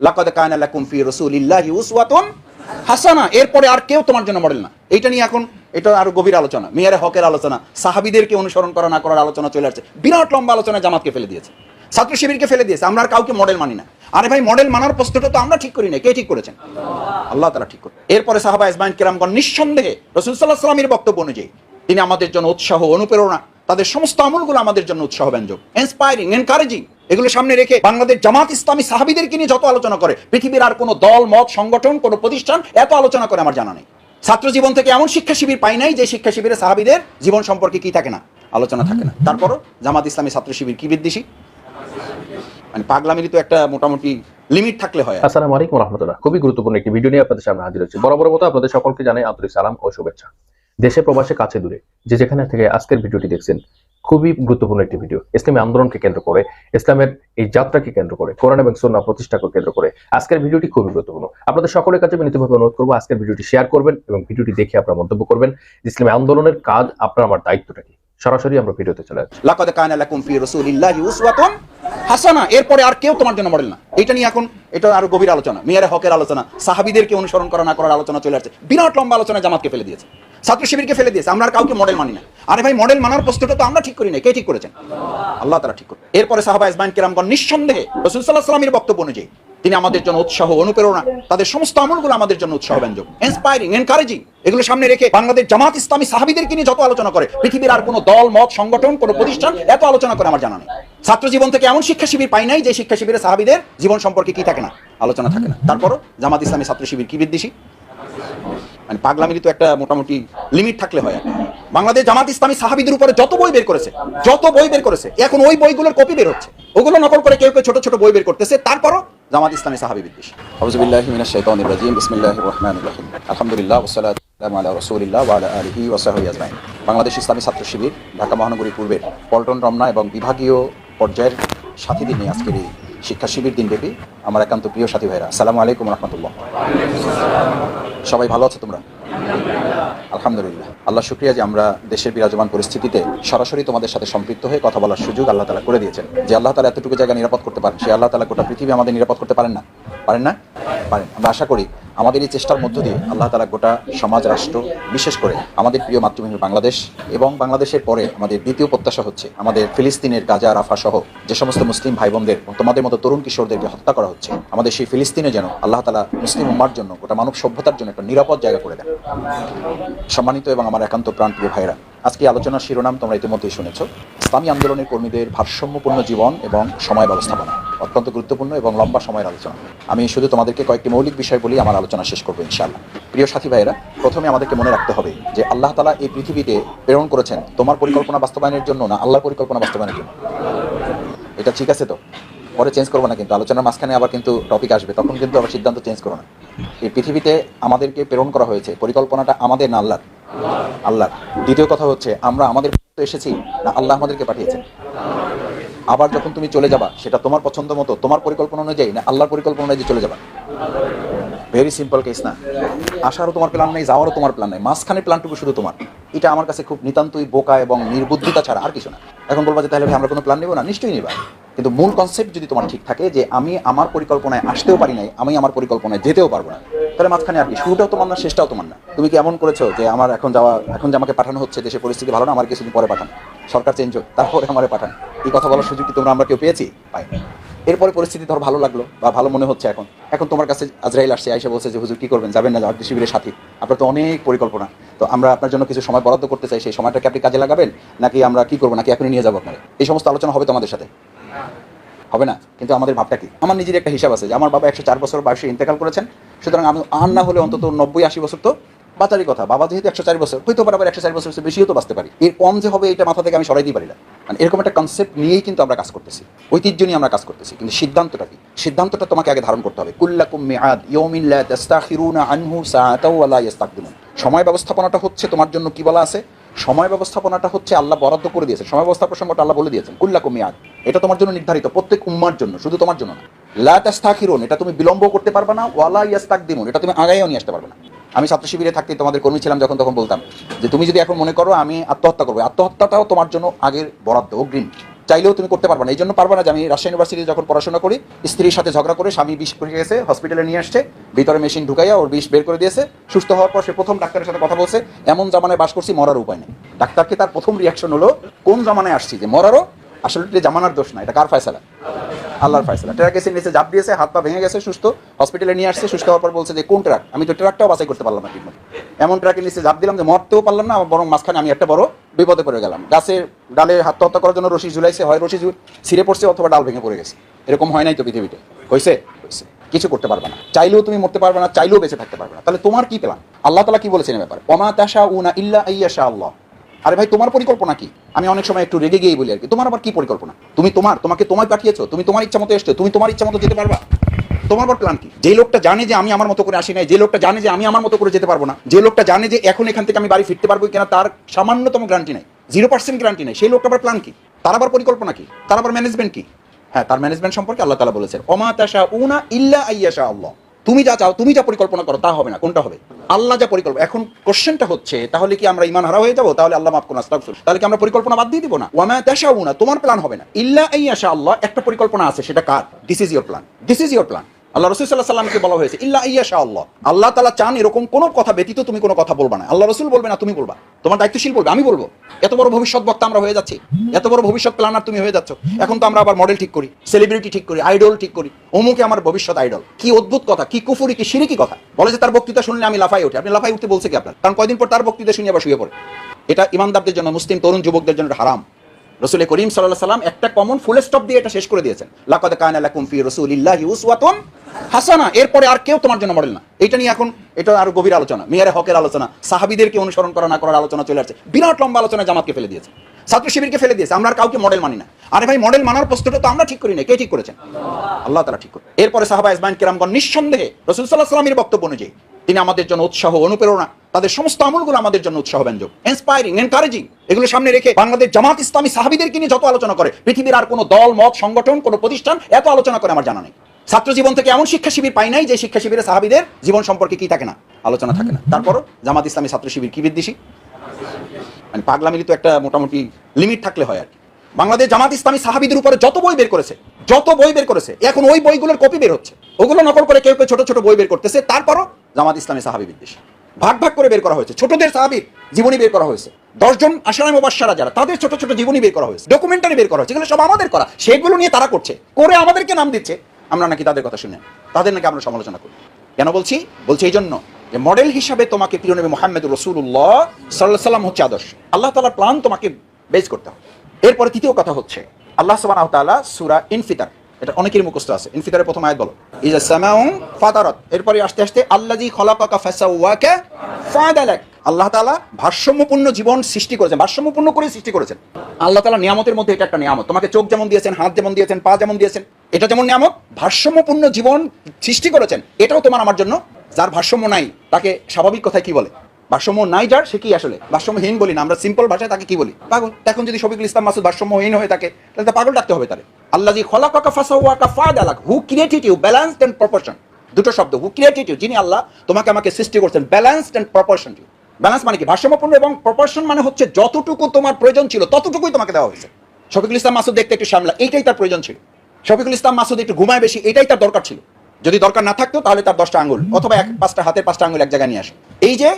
লাকাদ কানা লাকুম ফি রাসূলিল্লাহি উসওয়াতুন হাসানা। এরপরে আর কেউ তোমার জন্য মডেল না। নিয়ে এখন এটা আরও গভীর আলোচনা, মিয়ারে হকের আলোচনা, সাহাবীদেরকে অনুসরণ করা না করার আলোচনা চলে আসছে। বিরাট লম্বা আলোচনা জামাতকে ফেলে দিয়েছে, ছাত্র শিবিরকে ফেলে দিয়েছে। আমরা আর কাউকে মডেল মানি না। আরে ভাই, মডেল মানার প্রশ্নটা তো আমরা ঠিক করি না কে ঠিক করেছেন? আল্লাহ তারা ঠিক করে এরপরে সাহাবা ইসমাইন কিরামগণ নিঃসন্দেহে রসুল সাল্লাহ সাল্লামের বক্তব্য অনুযায়ী, তিনি আমাদের জন্য উৎসাহ অনুপ্রেরণা তাদের সমস্ত আমলগুলো আমাদের জন্য উৎসাহ ব্যঞ্জক ইন্সপায়ারিং এনকারেজিং এগুলো সামনে রেখে বাংলাদেশ জামাত ইসলামী সাহাবিদেরকে নিয়ে যত আলোচনা করে, পৃথিবীর আর কোনো দল, মত, সংগঠন, কোনো প্রতিষ্ঠান এত আলোচনা করে আমার জানা নেই। ছাত্র জীবন থেকে এমন শিক্ষা শিবির পাই নাই যে শিক্ষা শিবিরে সাহাবিদের জীবন সম্পর্কে কি থাকে না, আলোচনা থাকে না। তারপরও জামাত ইসলামী ছাত্র শিবির কি বিদ্বেষী? মানে পাগলামিরই তো একটা মোটামুটি লিমিট থাকলে হয়। আসসালামু আলাইকুম রহমতুল্লাহ। খুবই গুরুত্বপূর্ণ একটি ভিডিও নিয়ে আপনাদের সামনে হাজির হচ্ছে। বরাবর মতো আপনাদের সকলকে জানাই আন্তরিক সালাম ও শুভেচ্ছা। দেশে প্রবাসে কাছে দূরে, যে যেখানে থেকে আজকের ভিডিওটি দেখছেন, খুবই গুরুত্বপূর্ণ একটি ভিডিও। ইসলামী আন্দোলনকে কেন্দ্র করে, ইসলামের এই যাত্রাকে কেন্দ্র করে, কোরআন এবং সোনা প্রতিষ্ঠাকে কেন্দ্র করে আজকের ভিডিওটি খুবই গুরুত্বপূর্ণ। আপনাদের সকলের কাছে আমি বিনীতভাবে অনুরোধ করব, আজকের ভিডিওটি শেয়ার করবেন এবং ভিডিওটি দেখে আপনারা মন্তব্য করবেন ইসলামী আন্দোলনের কাজ আপনার আমার দায়িত্বটা কি? সরাসরি আমরা ভিডিওতে চলে যাচ্ছি। হাসানা। এরপরে আর কেউ তোমার জন্য মডেল না। এইটা নিয়ে এখন, এটা আরও গভীর আলোচনা, মিয়ারে হকের আলোচনা, সাহাবীদেরকে অনুসরণ করা না করার আলোচনা চলে আসছে। বিরাট লম্বা আলোচনা জামাতকে ফেলে দিয়েছে। ছাত্র শিবিরকে ফেলে দিয়েছে। আমরা কাউকে মডেল মানি না। আরে ভাই, মডেল মানার প্রশ্নটা তো আমরা ঠিক করি না কে ঠিক করেছেন? আল্লাহ তারা ঠিক করে এরপরে সাহাবা ইসমাইন কিরামগণ নিঃসন্দেহে রসুল সাল্লাহ সাল্লামের বক্তব্য অনুযায়ী তিনি আমাদের জন্য উৎসাহ অনুপ্রেরণা, তাদের সমস্ত আমলগুলো আমাদের জন্য উৎসাহ ব্যঞ্জক। ইন্সপায়ারিং এনকারেজিং এগুলো সামনে রেখে বাংলাদেশ জামাত ইসলামী সাহাবিদেরকে নিয়ে যত আলোচনা করে, পৃথিবীর আর কোনো দল, মত, সংগঠন, কোনো প্রতিষ্ঠান এত আলোচনা করে আমার জানা নেই। ছাত্র জীবন থেকে এমন শিক্ষা শিবির পাই নাই যে শিক্ষা শিবিরে সাহাবিদের জীবন সম্পর্কে কি থাকে না, আলোচনা থাকে না। তারপরও জামাত ইসলামী ছাত্র শিবির কি বিদ্বেষী? মানে পাগলামিরই তো একটা মোটামুটি লিমিট থাকলে হয়। বাংলাদেশ জামাত ইসলামী সাহাবিদের উপরে যত বই বের করেছে, যত বই বের করেছে, এখন ওই বইগুলোর কপি বের হচ্ছে। ওগুলো নকল করে কেউ কেউ ছোট ছোট বই বের করতেছে, তারপরও জামাত ইসলামী সাহাবি বিদ্বেষ। আউযুবিল্লাহি মিনাশ শাইতানির রাজিম, বিসমিল্লাহির রহমানির রহিম। আলহামদুলিল্লাহ ওয়াসসালাতু ওয়াসসালামু আলা রাসূলিল্লাহ ওয়া আলা আলিহি ওয়া সাহবিহি বাংলাদেশ ইসলামী ছাত্র শিবির, ঢাকা মহানগরী পূর্বের পল্টন, রমনা এবং বিভাগীয় পর্যায়ের সাথীদের নিয়ে আজকের এই শিক্ষা শিবির দিনব্যাপী আমার একান্ত প্রিয় সাথী ভাইরা আসসালামু আলাইকুম রহমতুল্লাহ। সবাই ভালো আছো তোমরা? আলহামদুলিল্লাহ। আল্লাহ শুক্রিয়া যে আমরা দেশের বিরাজমান পরিস্থিতিতে সরাসরি তোমাদের সাথে সম্পৃক্ত হয়ে কথা বলার সুযোগ আল্লাহ তালা করে দিয়েছেন। যে আল্লাহ তালা এতটুকু জায়গা নিরাপদ করতে পারেন, সে আল্লাহ তালা গোটা পৃথিবী আমাদের নিরাপদ করতে পারেন না। পারেন না? পারেন। আমরা আশা করি আমাদের এই চেষ্টার মধ্য দিয়ে আল্লাহ তালা গোটা সমাজ, রাষ্ট্র, বিশেষ করে আমাদের প্রিয় মাতৃভূমি বাংলাদেশ এবং বাংলাদেশের পরে আমাদের দ্বিতীয় প্রত্যাশা হচ্ছে আমাদের ফিলিস্তিনের গাজা, রাফা সহ যে সমস্ত মুসলিম ভাই বোনদের তোমাদের মতো তরুণ কিশোরদেরকে হত্যা করা হচ্ছে, আমাদের সেই ফিলিস্তিনে যেন আল্লাহ তালা মুসলিম উম্মার জন্য গোটা মানব সভ্যতার জন্য একটা নিরাপদ জায়গা করে দেন। সম্মানিত এবং আমার একান্ত প্রাণপ্রিয় ভাইরা আজকে আলোচনার শিরোনাম তোমরা ইতিমধ্যেই শুনেছ। ইসলামী আন্দোলনের কর্মীদের ভারসাম্যপূর্ণ জীবন এবং সময় ব্যবস্থাপনা, অত্যন্ত গুরুত্বপূর্ণ এবং লম্বা সময়ের আলোচনা। আমি শুধু তোমাদেরকে কয়েকটি মৌলিক বিষয় বলি আমার আলোচনা শেষ করব ইনশাআল্লাহ। প্রিয় সাথী ভাইরা প্রথমে আমাদেরকে মনে রাখতে হবে যে আল্লাহ তালা এই পৃথিবীতে প্রেরণ করেছেন তোমার পরিকল্পনা বাস্তবায়নের জন্য না আল্লাহর পরিকল্পনা বাস্তবায়নের জন্য। এটা ঠিক আছে তো? পরে চেঞ্জ করব না কিন্তু, আলোচনার মাঝখানে আবার কিন্তু টপিক আসবে, তখন কিন্তু আবার সিদ্ধান্ত চেঞ্জ করো না। এই পৃথিবীতে আমাদেরকে প্রেরণ করা হয়েছে, পরিকল্পনাটা আমাদের না আল্লাহর? আল্লাহ দ্বিতীয় কথা হচ্ছে, আমরা আমাদের এসেছি না আল্লাহ আমাদেরকে পাঠিয়েছেন? আবার যখন তুমি চলে যাবা, সেটা তোমার পছন্দ মতো, তোমার পরিকল্পনা অনুযায়ী না আল্লাহর পরিকল্পনা অনুযায়ী চলে যাবা? ভেরি সিম্পল কেস না। আসারও তোমার প্ল্যান নেই, যাওয়ারও তোমার প্ল্যান নেই। মাঝখানে প্ল্যানটুকু শুধু তোমার। এটা আমার কাছে খুব নিতান্তই বোকা এবং নির্বুদ্ধিতা ছাড়া আর কিছু না। এখন বলবা যে, তাহলে আমরা কোনো প্ল্যান নেব না? নিশ্চয়ই নিবা। কিন্তু মূল কনসেপ্ট যদি তোমার ঠিক থাকে যে, আমি আমার পরিকল্পনায় আসতেও পারি নাই, আমি আমার পরিকল্পনায় যেতেও পারব না। তাহলে মাঝখানে আর কি, শুরুটাও তোমার না, শেষটাও তোমার না। তুমি কি এমন করেছ যে, আমার এখন যাওয়া, এখন যে আমাকে পাঠানো হচ্ছে, দেশের পরিস্থিতি ভালো না, আমার কিছুদিন পরে পাঠান। সরকার চেঞ্জ হোক, তারপরে আমার পাঠান। এই কথা বলার সুযোগ কি তোমরা, আমরা কেউ পেয়েছি? পাই এরপরে পরিস্থিতি ধর ভালো লাগল বা ভালো মনে হচ্ছে এখন। এখন তোমার কাছে আজরাইল আসছে আইসা বলছে যে, হুজুর, কি করবেন? যাবেন না যাওয়ার শিবিরের সাথী। আপনার তো অনেক পরিকল্পনা। তো আমরা আপনার জন্য কিছু সময় বরাদ্দ করতে চাই, সেই সময়টাকে আপনি কাজে লাগাবেন? নাকি আমরা কি করব? নাকি এখনই নিয়ে যাব আপনার? এই সমস্ত আলোচনা হবে তো আমাদের সাথে। হবে না? কিন্তু আমাদের ভাবটা কি? আমার নিজের একটা হিসাব আছে যে আমার বাবা একশো চার বছর বয়সে ইন্তেকাল করেছেন। সুতরাং আমি আর না হলে অন্তত নব্বই আশি বছর তো বাঁচারই কথা। বাবা যেহেতু একশো চার বছর, হয়তো আবার একশো চার বছর বেশিও তো বাঁচতে পারি। এর কম যে হবে এটা মাথা থেকে আমি সরাই দিতে পারি না। মানে এরকম একটা কনসেপ্ট নিয়েই কিন্তু আমরা কাজ করতেছি। ঐতিহ্য নিয়ে আমরা কাজ করতেছি। কিন্তু সিদ্ধান্তটা কি? সিদ্ধান্তটা তোমাকে আগে ধারণ করতে হবে। কুল্লাকুম তাস্তাখিরুনা আনহু সময় ব্যবস্থাপনাটা হচ্ছে তোমার জন্য কি বলা আছে? সময় ব্যবস্থাপনাটা হচ্ছে আল্লাহ বরাদ্দ করে দিয়েছে। সময় ব্যবস্থা প্রসঙ্গটা আল্লাহ বলে দিয়েছেন। কুল্লাকুম মিআদ। এটা তোমার জন্য নির্ধারিত প্রত্যেক উম্মার জন্য, শুধু তোমার জন্য না। লা এটা তুমি বিলম্ব করতে পারবে না। ওয়ালা ইয়াস্তাক ইয়াস্তাকদিমুন, এটা তুমি আগাইও নিয়ে আসতে পারবে না। আমি ছাত্র শিবিরে থাকতে তোমাদের কর্মী ছিলাম যখন, তখন বলতাম যে তুমি যদি এখন মনে করো আমি আত্মহত্যা করব, আত্মহত্যাটাও তোমার জন্য আগের বরাদ্দ, অগ্রিম। চাইলেও তুমি করতে পারবে না। এই জন্য পারবে না যে আমি রাজশাহী ইউনিভার্সিটি যখন পড়াশোনা করি, স্ত্রীর সাথে ঝগড়া করে স্বামী বিষ করে গেছে হসপিটালে নিয়ে আসছে, ভিতরে মেশিন ঢুকাইয়া ওর বিষ বের করে দিয়েছে। সুস্থ হওয়ার পর সে প্রথম ডাক্তারের সাথে কথা বলছে, এমন জামানায় বাস করছি, মরার উপায় নেই। ডাক্তারকে তার প্রথম রিয়াকশন হলো, কোন জামানায় আসছি যে মরারও আসলে এটা জামানার দোষ না, এটা কার ফয়সালা? আল্লাহর ফয়সালা। ট্রাক এসে নিচে ঝাঁপ দিয়েছে, হাত পা ভেঙে গেছে, সুস্থ হসপিটালে নিয়ে আসছে, সুস্থ হওয়ার পর বলছে যে, কোন ট্রাক? আমি তো ট্রাকটাও বাছাই করতে পারলাম না ঠিকমতো এমন ট্রাকের নিচে ঝাঁপ দিলাম যে, মরতেও পারলাম না, বরং মাঝখানে আমি একটা বড় বিপদে পড়ে গেলাম। গাছের ডালে আত্মহত্যা করার জন্য রশি ঝুলাইছে, হয় রশি ছিঁড়ে পড়ছে অথবা ডাল ভেঙে পড়ে গেছে। এরকম হয় নাই তো পৃথিবীতে। হয়েছে হয়েছে কিছু করতে পারবে না। চাইলেও তুমি মরতে পারবে না, চাইলেও বেঁচে থাকতে পারবে না। তাহলে তোমার কি প্ল্যান আল্লাহ তালা কি বলেছেন ব্যাপারে? অমা তাশা উনা ইল্লা আইয়াশা আল্লাহ আরে ভাই, তোমার পরিকল্পনা কি? আমি অনেক সময় একটু রেগে গিয়ে বলি আর কি। তোমার আবার কি পরিকল্পনা? তুমি তোমার, তোমাকে তোমায় পাঠিয়েছো, তুমি তোমার ইচ্ছা মতো এসছো, তুমি তোমার ইচ্ছা মতো যেতে পারবা। তোমার আবার প্ল্যান কি? যে লোকটা জানে যে আমি আমার মতো করে আসি নাই, যে লোকটা জানে যে আমি আমার মতো করে যেতে পারব না, যে লোকটা জানে যে এখন এখান থেকে আমি বাড়ি ফিরতে পারব কিনা, তার সামান্যতম গ্যারান্টি নাই। জিরো পার্সেন্ট গ্যারান্টি নাই। সেই লোকটা আবার প্ল্যান কি? তার আবার পরিকল্পনা কি? তার আবার ম্যানেজমেন্ট কি? হ্যাঁ তার ম্যানেজমেন্ট সম্পর্কে আল্লাহ তালা বলেছেন অমা উনা ইল্লা আইয়াশা আল্লাহ। তুমি যা চাও, তুমি যা পরিকল্পনা করো, তা হবে না, কোনটা হবে? আল্লাহ যা পরিকল্পনা এখন কোশ্চেনটা হচ্ছে, তাহলে কি আমরা ইমান হারা হয়ে যাব? তাহলে আল্লাহ মাফ করুন তাহলে কি আমরা পরিকল্পনা বাদ দিয়ে দিব না? ওয়ামা তাশাউনা, তোমার প্ল্যান হবে না। ইল্লা আইয়াশা আল্লাহ একটা পরিকল্পনা আছে, সেটা কার? This is your plan this is your plan Allah রসুল সাল্লাহ সাল্লামকে বলা হয়েছে, ইল্লা ইয়াশা আল্লাহ। আল্লাহ তালা চান এরকম কোনো কথা ব্যতীত তুমি কোনো কথা বলবা না। আল্লাহ রসুল বলবে না, তুমি বলবা। তোমার দায়িত্বশীল বলবে, আমি বলব। এত বড় ভবিষ্যৎ বক্তা আমরা হয়ে যাচ্ছি। এত বড় ভবিষ্যৎ প্ল্যানার তুমি হয়ে যাচ্ছ। এখন তো আমরা আবার মডেল ঠিক করি সেলিব্রিটি ঠিক করি আইডল ঠিক করি। অমুকে আমার ভবিষ্যৎ আইডল কি অদ্ভুত কথা, কি কুফুরি, কি সিরিকি কথা। বলে যে তার বক্তৃতা শুনলে আমি লাফাই উঠি। আপনি লাফাই উঠতে বলছে কি আপনার? কারণ কয়দিন পর তার বক্তৃতা শুনে আবার শুয়ে পড়ে। এটা ইমানদারদের জন্য, মুসলিম তরুণ যুবকদের জন্য হারাম। রসুল করিম সাল্লাহ সাল্লাম একটা কমন ফুল স্টপ দিয়ে এটা শেষ করে দিয়েছেন। লাকাদ কানা লাকুম ফি রাসূলিল্লাহি উসওয়াতুন হাসানা। এরপরে আর কেউ তোমার জন্য মডেল না। এটা নিয়ে এখন এটা আরও গভীর আলোচনা, মিয়ারে হকের আলোচনা, সাহাবীদেরকে অনুসরণ করা না করার আলোচনা চলে আসছে। বিরাট লম্বা আলোচনা জামাতকে ফেলে দিয়েছে। ছাত্র শিবিরকে ফেলে দিয়েছে। আমরা কাউকে মডেল মানি না। আরে ভাই মডেল মানার প্রশ্নটা তো আমরা ঠিক করি না কে ঠিক করেছেন? আল্লাহ তারা ঠিক করে এরপরে সাহাবা ইসমাইন কিরামগণ নিঃসন্দেহে রসুল সাল্লাহ সাল্লামের বক্তব্য অনুযায়ী তিনি আমাদের জন্য উৎসাহ অনুপ্রেরণা তাদের সমস্ত আমলগুলো আমাদের জন্য উৎসাহ ব্যঞ্জক ইন্সপায়ারিং এনকারেজিং এগুলো সামনে রেখে বাংলাদেশ জামাত ইসলামী সাহাবিদেরকে নিয়ে যত আলোচনা করে, পৃথিবীর আর কোনো দল, মত, সংগঠন, কোনো প্রতিষ্ঠান এত আলোচনা করে আমার জানা নেই। ছাত্র জীবন থেকে এমন শিক্ষা শিবির পাই নাই যে শিক্ষা শিবিরে সাহাবিদের জীবন সম্পর্কে কি থাকে না, আলোচনা থাকে না। তারপরও জামাত ইসলামী ছাত্র শিবির কি বিদ্বেষী? মানে পাগলামিলি তো একটা মোটামুটি লিমিট থাকলে হয় আর কি। বাংলাদেশ জামাত ইসলামী সাহাবিদের উপরে যত বই বের করেছে, যত বই বের করেছে, এখন ওই বইগুলোর কপি বের হচ্ছে। ওগুলো নকল করে কেউ কেউ ছোট ছোট বই বের করতেছে, তারপরও জামাত ইসলামী সাহাবি বিদ্বেষী। ভাগ ভাগ করে বের করা হয়েছে। ছোটদের সাহাবির জীবনী বের করা হয়েছে। দশজন আশারায় মোবাসারা যারা, তাদের ছোট ছোট জীবনী বের করা হয়েছে। ডকুমেন্টারি বের করা হয়েছে। এগুলো সব আমাদের করা। সেগুলো নিয়ে তারা করছে। করে আমাদেরকে নাম দিচ্ছে। আমরা নাকি তাদের কথা শুনে তাদের নাকি আমরা সমালোচনা করি। কেন বলছি? বলছি এই জন্য যে মডেল হিসাবে তোমাকে প্রিয় নবী মোহাম্মদ রসুল্লাহ সাল্লাহ সাল্লাম হচ্ছে আদর্শ। আল্লাহ তালার প্ল্যান তোমাকে বেজ করতে হবে। এরপরে তৃতীয় কথা হচ্ছে, আল্লাহ তাআলা সূরা ইনফিতার এটা অনেকের মুখস্থ আছে। ইনফিতারের প্রথম আয়াত বলো। ইজা সামাউন ফাতারাত এরপরে আস্তে আস্তে, আল্লাযী খলাকাকা ফাসাওয়াকা ফাদালাক। আল্লাহ তাআলা ভারসাম্যপূর্ণ জীবন সৃষ্টি করেছেন, ভারসাম্যপূর্ণ করে সৃষ্টি করেছেন। আল্লাহ তাআলা নিয়ামতের মধ্যে এটা একটা নিয়ামত। তোমাকে চোখ যেমন দিয়েছেন, হাত যেমন দিয়েছেন, পা যেমন দিয়েছেন, এটা যেমন নিয়ামত, ভারসাম্যপূর্ণ জীবন সৃষ্টি করেছেন। এটাও তোমার আমার জন্য। যার ভারসাম্য নাই, তাকে স্বাভাবিক কথায় কি বলে? ভারসাম্য নাই যার, সে কি আসলে? ভারসাম্যহীন বলি না, আমরা সিম্পল ভাষায় তাকে কি বলি? পাগল। এখন যদি শফিকুল ইসলাম মাসুদ ভারসাম্যহীন হয়ে থাকে, তাহলে পাগল ডাকতে হবে তারে। আল্লাহ খলাকাকা ফাসাওয়াকা ফাদালাক। Who created you balanced and proportion দুটো শব্দ। হু ক্রিয়েটেড ইউ যিনি আল্লাহ, তোমাকে আমাকে সৃষ্টি করছেন। ব্যালেন্সড এন্ড প্রপোর্শন ব্যালেন্স মানে কি? ভারসাম্যপূর্ণ এবং প্রপোর্শন মানে হচ্ছে যতটুকু তোমার প্রয়োজন ছিল, ততটুকুই তোমাকে দেওয়া হয়েছে। শফিকুল ইসলাম মাসুদ দেখতে একটু সামলা এইটাই তার প্রয়োজন ছিল। শফিকুল ইসলাম মাসুদ একটু ঘুমায় বেশি, এটাই তার দরকার ছিল। যদি দরকার না থাকতো, তাহলে তার দশটা আঙ্গুল, অথবা এক, পাঁচটা হাতের পাঁচটা আঙুল এক জায়গায় নিয়ে আসে। এই যে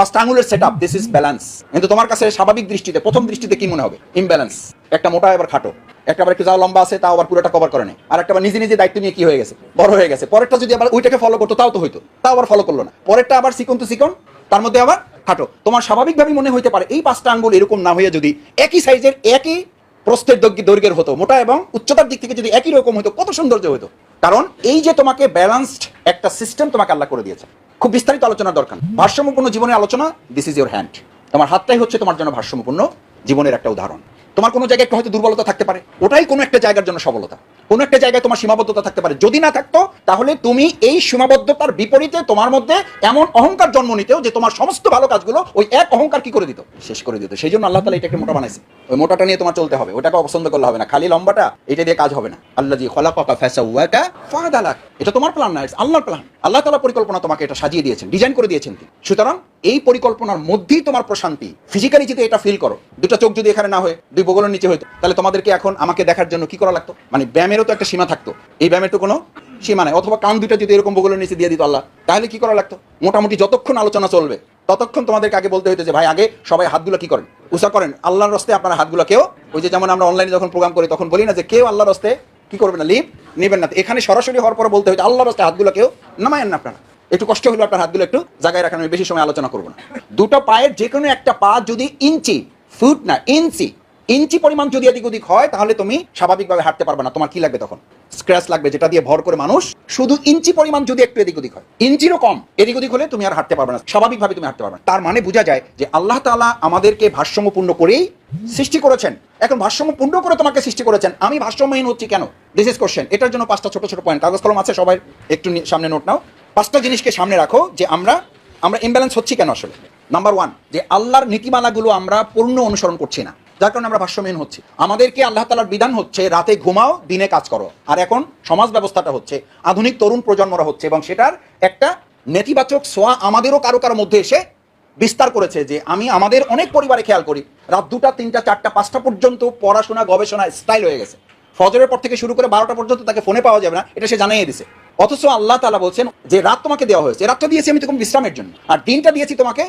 পাঁচটা আঙুলের set up this is balance কিন্তু তোমার কাছে স্বাভাবিক দৃষ্টিতে, প্রথম দৃষ্টিতে কি মনে হবে? ইমব্যালেন্স একটা মোটা, এবার খাটো। একটা আবার একটু যাও, লম্বা আছে, তাও আবার পুরোটা কভার করে নেই আর একটা নিজে নিজে দায়িত্ব নিয়ে কি হয়ে গেছে? বড় হয়ে গেছে। পরেরটা যদি আবার ওইটাকে ফলো করতো, তাও তো হইতো। তাও আবার ফলো করল না। পরেরটা আবার চিকন তো চিকন, তার মধ্যে আবার খাটো। তোমার স্বাভাবিকভাবেই মনে হইতে পারে, এই পাঁচটা আঙ্গুল এরকম না হয়ে যদি একই সাইজের, একই প্রস্থের দৈর্ঘ্য- দৈর্ঘ্যের হতো, মোটা এবং উচ্চতার দিক থেকে যদি একই রকম হতো কত সৌন্দর্য হতো কারণ এই যে তোমাকে ব্যালেন্সড একটা সিস্টেম তোমাকে আল্লাহ করে দিয়েছে। খুব বিস্তারিত আলোচনার দরকার। ভারসাম্যপূর্ণ জীবনের আলোচনা দিস ইজ ইউর হ্যান্ড তোমার হাতটাই হচ্ছে তোমার জন্য ভারসাম্যপূর্ণ জীবনের একটা উদাহরণ। তোমার কোনো জায়গায় একটু হয়তো দুর্বলতা থাকতে পারে। ওটাই কোনো একটা জায়গার জন্য সবলতা কোনো একটা জায়গায় তোমার সীমাবদ্ধতা থাকতে পারে। যদি না থাকতো, তাহলে তুমি এই সীমাবদ্ধতার বিপরীতে তোমার মধ্যে এমন অহংকার জন্ম নিতেও যে তোমার সমস্ত ভালো কাজগুলো ওই এক অহংকার কি করে দিত? শেষ করে দিত। সেই জন্য আল্লাহ তালা এটাকে মোটা বানাইছে। ওই মোটাটা নিয়ে তোমার চলতে হবে। ওটাকে অপছন্দ করলে হবে না। খালি লম্বাটা, এটা দিয়ে কাজ হবে না। আল্লাহ জি খলাকা ফ্যাসা ওয়াকা ফাদালাক। এটা তোমার প্ল্যান না আল্লাহর প্ল্যান আল্লাহ তালা পরিকল্পনা তোমাকে এটা সাজিয়ে দিয়েছেন ডিজাইন করে দিয়েছেন। সুতরাং এই পরিকল্পনার মধ্যেই তোমার প্রশান্তি। ফিজিক্যালি যদি এটা ফিল করো, দুটো চোখ যদি এখানে না হয়, দুই বগলের নিচে হইতো, তাহলে তোমাদেরকে এখন আমাকে দেখার জন্য কি করা লাগতো? মানে ব্যায়ামেরও তো একটা সীমা থাকতো। এই ব্যায়ামের তো কোনো সীমা নাই। অথবা কান দুটো যদি এরকম বগলের নিচে দিয়ে দিত আল্লাহ, তাহলে কি করা লাগতো? মোটামুটি যতক্ষণ আলোচনা চলবে, ততক্ষণ তোমাদেরকে আগে বলতে হইতো যে, ভাই, আগে সবাই হাতগুলো কি করেন? উষা করেন। আল্লাহর রস্তে আপনার হাতগুলো কেউ ওই যে যেমন আমরা অনলাইনে যখন প্রোগ্রাম করি, তখন বলি না যে, কেউ আল্লাহর রস্তে কি করবে না? লিপ নেবেন না। এখানে সরাসরি হওয়ার পরে বলতে হইতো, আল্লাহর রস্তে হাতগুলো কেউ নামায়েন না আপনারা। একটু কষ্ট হলো আপনার হাতগুলো একটু জায়গায় রাখান আমি বেশি সময় আলোচনা করব না। দুটো পায়ের যে কোনো একটা পা যদি ইঞ্চি, ফুট না, ইঞ্চি ইঞ্চি পরিমাণ যদি এদিক ওদিক হয়, তাহলে তুমি স্বাভাবিকভাবে হাঁটতে পারবে না। তোমার কি লাগবে তখন? স্ক্র্যাচ লাগবে, যেটা দিয়ে ভর করে মানুষ শুধু ইঞ্চি পরিমাণ যদি একটু এদিক ওদিক হয়। ইঞ্চিরও কম, এদিক ওদিক হলে তুমি আর হাঁটতে পারবে না। স্বাভাবিকভাবে তুমি হাঁটতে পারবে না। তার মানে বোঝা যায় যে আল্লাহ তাআলা আমাদেরকে ভারসাম্যপূর্ণ করেই সৃষ্টি করেছেন। এখন ভারসাম্যপূর্ণ করে তোমাকে সৃষ্টি করেছেন। আমি ভারসাম্যহীন হচ্ছি কেন? দিস ইজ কোশ্চেন এটার জন্য পাঁচটা ছোট ছোট পয়েন্ট কাগজ কলম আছে সবাই? একটু সামনে নোট নাও। পাঁচটা জিনিসকে সামনে রাখো যে আমরা আমরা ইমব্যালেন্স হচ্ছি কেন আসলে? নাম্বার ওয়ান যে আল্লাহর নীতিমালাগুলো আমরা পূর্ণ অনুসরণ করছি না। যার কারণে আমরা ভাষ্যহীন হচ্ছি। আমাদেরকে আল্লাহ তালার বিধান হচ্ছে রাতে ঘুমাও, দিনে কাজ করো। আর এখন সমাজ ব্যবস্থাটা হচ্ছে, আধুনিক তরুণ প্রজন্মরা হচ্ছে এবং সেটার একটা নেতিবাচক সোয়া আমাদেরও কারও কারও মধ্যে এসে বিস্তার করেছে যে আমি আমাদের অনেক পরিবারে খেয়াল করি, রাত দুটা, তিনটা, চারটা, পাঁচটা পর্যন্ত পড়াশোনা, গবেষণা স্টাইল হয়ে গেছে। ফজরের পর থেকে শুরু করে বারোটা পর্যন্ত তাকে ফোনে পাওয়া যাবে না, এটা সে জানিয়ে দিছে। অথচ আল্লাহ তালা বলছেন যে রাত তোমাকে দেওয়া হয়েছে। রাতটা দিয়েছি আমি তোমাকে বিশ্রামের জন্য। আর দিনটা দিয়েছি তোমাকে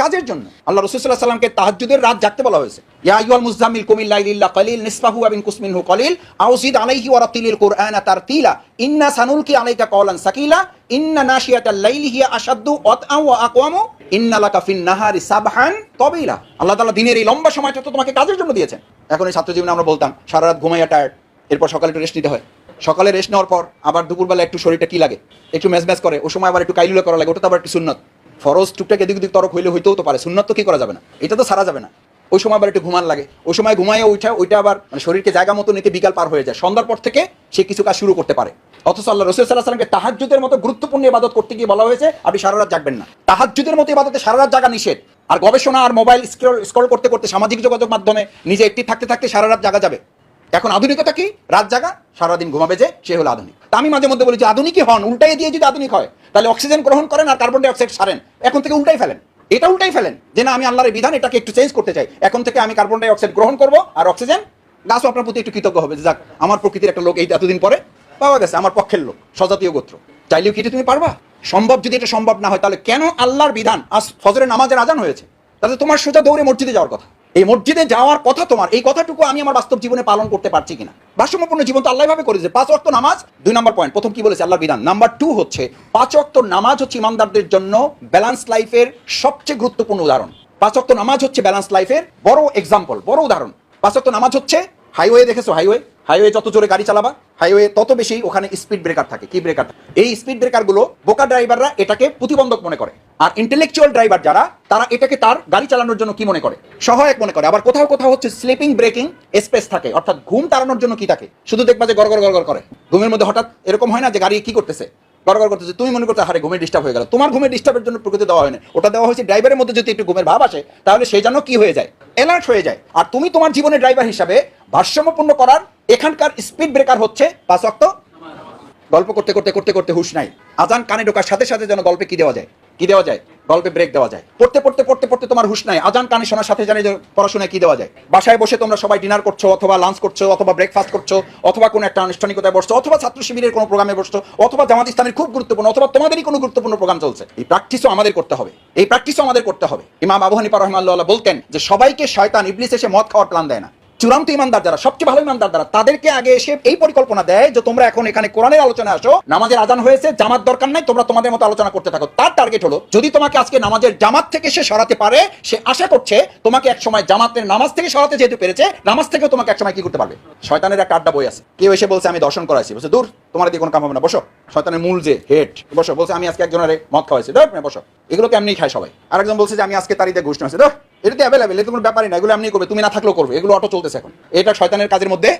কাজের জন্য। আল্লাহ রসুল্লাহ সাল্লামকে তাহাজ্জুদের রাত জাগতে বলা হয়েছে। কালিল, নিসফাহু আবিন কুসমিনহু কলিল আলাইহি ওয়া রাতিলিল কুরআনা তারতিলা, ইন্না সানুলকি আলাইকা কওলান সাকিলা, ইন্না নাশিয়াতাল লাইলি হিয়া আশাদ্দু ওয়া আকওয়ামু, ইন্না লাকা ফিন নাহারি সাবহান তবিলা। আল্লাহ তাআলা দিনের এই লম্বা সময়টা তো তোমাকে কাজের জন্য দিয়েছেন। এখন এই ছাত্র জীবনে আমরা বলতাম, সারা রাত ঘুমাইয়া টায়ার্ড এরপর সকালে একটু রেস্ট নিতে হয়। সকালে রেস্ট নেওয়ার পর আবার দুপুরবেলা একটু শরীরটা কি লাগে? একটু ম্যাচ ম্যাচ করে ও সময় আবার একটু কাইলুলা করা লাগে, ওটা তো আবার একটু সুন্নত। ফরজ টুকটাক এদিক ওদিক তরক হইলে হইতেও তো পারে, সুন্নত তো কি করা যাবে না? এটা তো সারা যাবে না। ওই সময় আবার একটু ঘুমান লাগে, ওই সময় ঘুমাইয়া ওইটা ওইটা আবার মানে শরীরকে জায়গা মতো নিতে বিকাল পার হয়ে যায়। সন্ধ্যার পর থেকে সে কিছু কাজ শুরু করতে পারে। অথচ আল্লাহ রসুল সাল্লাহ সাল্লামকে তাহাজ্জুদের মতো গুরুত্বপূর্ণ ইবাদত করতে গিয়ে বলা হয়েছে, আপনি সারা রাত জাগবেন না। তাহাজ্জুদের মতো ইবাদতে সারা রাত জাগা নিষেধ। আর গবেষণা আর মোবাইল স্ক্রল স্ক্রল করতে করতে সামাজিক যোগাযোগ মাধ্যমে নিজে একটি থাকতে থাকতে সারা রাত জাগা যাবে। এখন আধুনিকতা কি? রাত জাগা, সারাদিন ঘুমাবে যে, সে হলো আধুনিক। তা আমি মাঝে মধ্যে বলি যে, আধুনিকই হন উল্টাই দিয়ে যদি আধুনিক হয়, তাহলে অক্সিজেন গ্রহণ করেন আর কার্বন ডাইঅক্সাইড সারেন। এখন থেকে উল্টাই ফেলেন। এটা উল্টাই ফেলেন যে, না, আমি আল্লাহর বিধান, এটাকে একটু চেঞ্জ করতে চাই। এখন থেকে আমি কার্বন ডাইঅক্সাইড গ্রহণ করব আর অক্সিজেন, গাছও আপনার প্রতি একটু কৃতজ্ঞ হবে যাক, আমার প্রকৃতির একটা লোক এই এতদিন পরে পাওয়া গেছে, আমার পক্ষের লোক, স্বজাতীয় গোত্র। চাইলেও কি এটা তুমি পারবা? সম্ভব যদি এটা সম্ভব না হয়, তাহলে কেন আল্লাহর বিধান আজ ফজরের নামাজের আজান হয়েছে? তাহলে তোমার সোজা দৌড়ে মসজিদে যাওয়ার কথা। এই মসজিদে যাওয়ার কথা তোমার, এই কথাটুকু আমি আমার বাস্তব জীবনে পালন করতে পারছি কিনা? ভারসাম্যপূর্ণ জীবন তো আল্লাহ ভাবে করেছে, পাঁচ অক্ত নামাজ, দুই নম্বর পয়েন্ট প্রথম কি বলেছে আল্লাহর বিধান? নাম্বার টু হচ্ছে, পাঁচ অক্ত নামাজ হচ্ছে ইমানদারদের জন্য ব্যালান্স লাইফের সবচেয়ে গুরুত্বপূর্ণ উদাহরণ। পাঁচ অক্ত নামাজ হচ্ছে ব্যালান্স লাইফের বড় এক্সাম্পল বড় উদাহরণ। পাঁচ অক্ত নামাজ হচ্ছে হাইওয়ে দেখেছ হাইওয়ে হাইওয়ে যত জোরে গাড়ি চালাবা হাইওয়ে, তত বেশি ওখানে স্পিড ব্রেকার থাকে। কি ব্রেকার এই স্পিড ব্রেকারগুলো বোকা ড্রাইভাররা এটাকে প্রতিবন্ধক মনে করে। আর ইন্টেলেকচুয়াল ড্রাইভার যারা, তারা এটাকে তার গাড়ি চালানোর জন্য কি মনে করে? সহায়ক মনে করে। আবার কোথাও কোথাও হচ্ছে স্লিপিং ব্রেকিং স্পেস থাকে। অর্থাৎ ঘুম তাড়ানোর জন্য কি থাকে? শুধু দেখবা যে গড় গড় গড় করে। ঘুমের মধ্যে হঠাৎ এরকম হয় না যে গাড়ি কি করতেছে? গড়গড় করতেছে তুমি মনে করতে হারে ঘুমের ডিস্টার্ব হয়ে গেল? তোমার ঘুমের ডিস্টার্বের জন্য প্রকৃতি দেওয়া হয়নি। ওটা দেওয়া হয়েছে ড্রাইভারের মধ্যে যদি একটু ঘুমের ভাব আসে, তাহলে সেই জন্য কি হয়ে যায়? অ্যালার্ট হয়ে যায়। আর তুমি তোমার জীবনের ড্রাইভার হিসাবে ভারসাম্যপূর্ণ করার এখানকার স্পিড ব্রেকার হচ্ছে পাঁচ অক্ত গল্প করতে করতে করতে করতে হুশ নাই। আজান কানে ঢোকার সাথে সাথে যেন গল্পে কি দেওয়া যায়? কি দেওয়া যায়? গল্পে ব্রেক দেওয়া যায়। পড়তে পড়তে পড়তে পড়তে তোমার হুশ নাই। আজান কানে শোনার সাথে জানে পড়াশোনায় কি দেওয়া যায়। বাসায় বসে তোমরা সবাই ডিনার করছ, অথবা লাঞ্চ করছ, অথবা ব্রেকফাস্ট করছ, অথবা কোনো একটা আনুষ্ঠানিকতায় বসছো, অথবা ছাত্র শিবিরের কোনো প্রোগ্রামে বসছো, অথবা জামাত ইসলামের খুব গুরুত্বপূর্ণ, অথবা তোমাদেরই কোনো গুরুত্বপূর্ণ প্রোগ্রাম চলছে। এই প্র্যাকটিসও আমাদের করতে হবে। এই প্র্যাকটিসও আমাদের করতে হবে। ইমাম আবু হানিফা বলতেন যে, সবাইকে শয়তান, ইবলিস এসে মদ খাওয়ার প্ল্যান দেয় না। চূড়ান্ত ইমানদার যারা, সবচেয়ে ভালো ইমানদার যারা, তাদেরকে আগে এসে এই পরিকল্পনা দেয় যে তোমরা এখন এখানে কোরআনের আলোচনা আসো, নামাজের আজান হয়েছে, জামাত দরকার নাই, তোমরা তোমাদের মতো আলোচনা করতে থাকো। তার টার্গেট হলো, যদি তোমাকে আজকে নামাজের জামাত থেকে সে সরাতে পারে, সে আশা করছে তোমাকে এক সময় জামাতের নামাজ থেকে সরাতে যেহেতু পেরেছে, নামাজ থেকেও তোমাকে এক সময় কি করতে পারবে? শয়তানের একটা আড্ডা বই আছে। কেউ এসে বলছে, আমি দর্শন করাইছি। বলছে, দূর, তোমার দিয়ে কোনো কাম হবে না, বসো। শয়তানের মূল যে হেড বসো। বলছে, আমি আজকে একজনের মদ খাওয়াইছি। ধর, বসো। এগুলো কেমনি খায় সবাই। আরেকজন বলছে যে, আমি আজকে তারিখে ঘুষ নিয়েছি ধর এটা তো অ্যাভেলেবেল এটা কোনো ব্যাপারই না, এগুলো এমনি করবে, তুমি না থাকলেও করবে, এগুলো অটো চলতেছে এখন। এটা শয়তানের কাজের মধ্যে